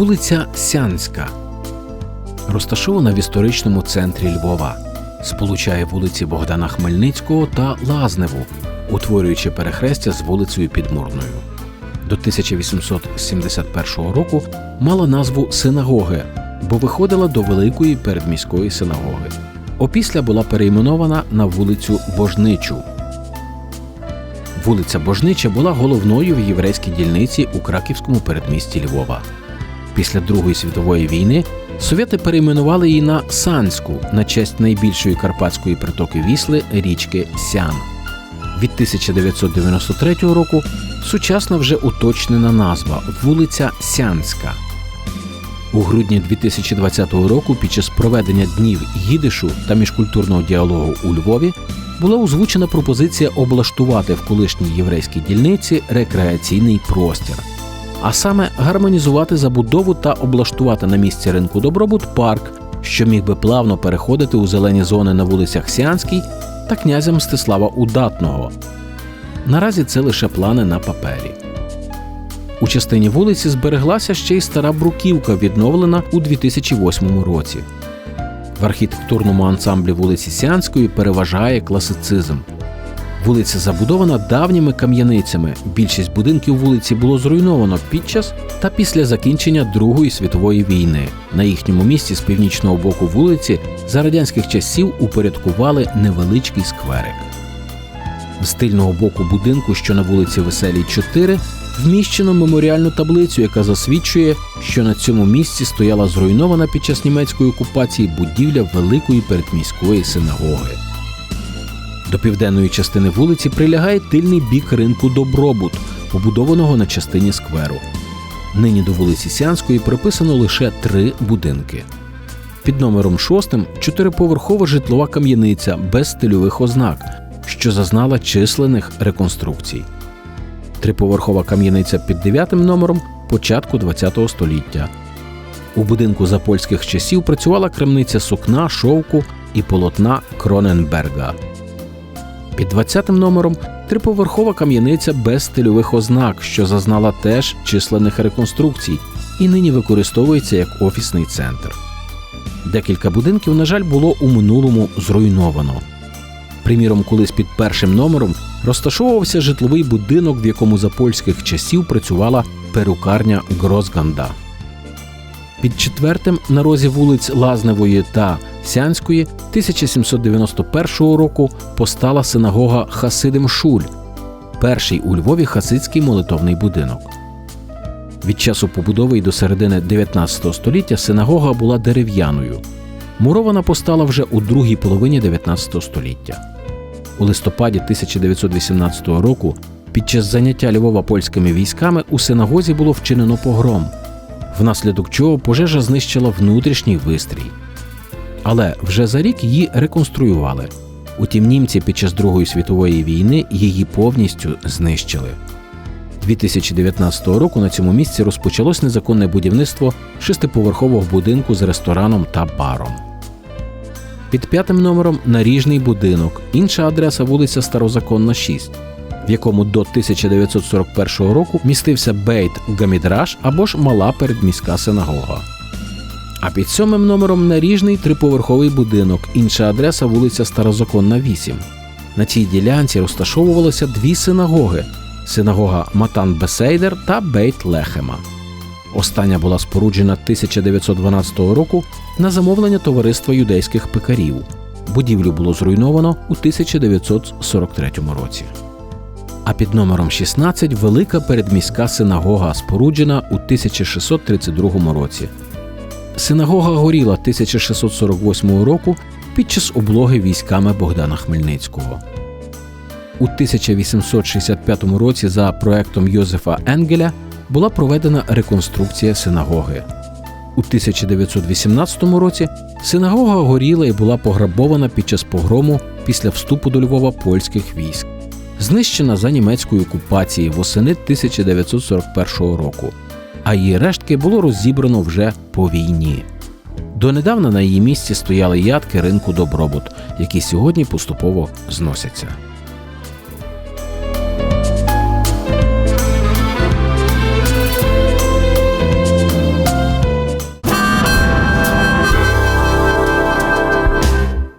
Вулиця Сянська розташована в історичному центрі Львова, сполучає вулиці Богдана Хмельницького та Лазневу, утворюючи перехрестя з вулицею Підмурною. До 1871 року мала назву синагоги, бо виходила до великої передміської синагоги. Опісля була перейменована на вулицю Божничу. Вулиця Божнича була головною в єврейській дільниці у краківському передмісті Львова. Після Другої світової війни совєти перейменували її на Санську на честь найбільшої карпатської притоки Вісли річки Сян. Від 1993 року сучасна вже уточнена назва вулиця Сянська. У грудні 2020 року під час проведення днів їдишу та міжкультурного діалогу у Львові була озвучена пропозиція облаштувати в колишній єврейській дільниці рекреаційний простір, а саме гармонізувати забудову та облаштувати на місці ринку добробут парк, що міг би плавно переходити у зелені зони на вулицях Сіанській та князя Мстислава Удатного. Наразі це лише плани на папері. У частині вулиці збереглася ще й стара бруківка, відновлена у 2008 році. В архітектурному ансамблі вулиці Сіанської переважає класицизм. Вулиця забудована давніми кам'яницями. Більшість будинків вулиці було зруйновано під час та після закінчення Другої світової війни. На їхньому місці з північного боку вулиці за радянських часів упорядкували невеличкий скверик. З тильного боку будинку, що на вулиці Веселій 4, вміщено меморіальну таблицю, яка засвідчує, що на цьому місці стояла зруйнована під час німецької окупації будівля великої передміської синагоги. До південної частини вулиці прилягає тильний бік ринку Добробут, побудованого на частині скверу. Нині до вулиці Сянської приписано лише три будинки. Під номером 6 чотириповерхова житлова кам'яниця без стильових ознак, що зазнала численних реконструкцій. Триповерхова кам'яниця під дев'ятим номером початку ХХ століття. У будинку за польських часів працювала крамниця сукна, шовку і полотна Кроненберга. Під 20 номером триповерхова кам'яниця без стильових ознак, що зазнала теж численних реконструкцій, і нині використовується як офісний центр. Декілька будинків, на жаль, було у минулому зруйновано. Приміром, колись під першим номером розташовувався житловий будинок, в якому за польських часів працювала перукарня Грозганда. Під четвертим на розі вулиць Лазневої та Сянської 1791 року постала синагога Хасидим Шуль, перший у Львові хасидський молитовний будинок. Від часу побудови і до середини 19 століття синагога була дерев'яною. Мурована постала вже у другій половині 19 століття. У листопаді 1918 року під час заняття Львова польськими військами у синагозі було вчинено погром, внаслідок чого пожежа знищила внутрішній вистрій. Але вже за рік її реконструювали. Утім, німці під час Другої світової війни її повністю знищили. 2019 року на цьому місці розпочалось незаконне будівництво шестиповерхового будинку з рестораном та баром. Під п'ятим номером наріжний будинок, інша адреса вулиця Старозаконна, 6, в якому до 1941 року містився Бейт Гамідраш або ж мала передміська синагога. А під сьомим номером наріжний триповерховий будинок, інша адреса вулиця Старозаконна, 8. На цій ділянці розташовувалися дві синагоги: синагога Матан Бесейдер та Бейт Лехема. Остання була споруджена 1912 року на замовлення товариства юдейських пекарів. Будівлю було зруйновано у 1943 році. А під номером 16 велика передміська синагога, споруджена у 1632 році. Синагога горіла 1648 року під час облоги військами Богдана Хмельницького. У 1865 році за проектом Йозефа Енгеля була проведена реконструкція синагоги. У 1918 році синагога горіла і була пограбована під час погрому після вступу до Львова польських військ, знищена за німецької окупації восени 1941 року, а її рештки було розібрано вже по війні. Донедавна на її місці стояли ядки ринку добробут, які сьогодні поступово зносяться.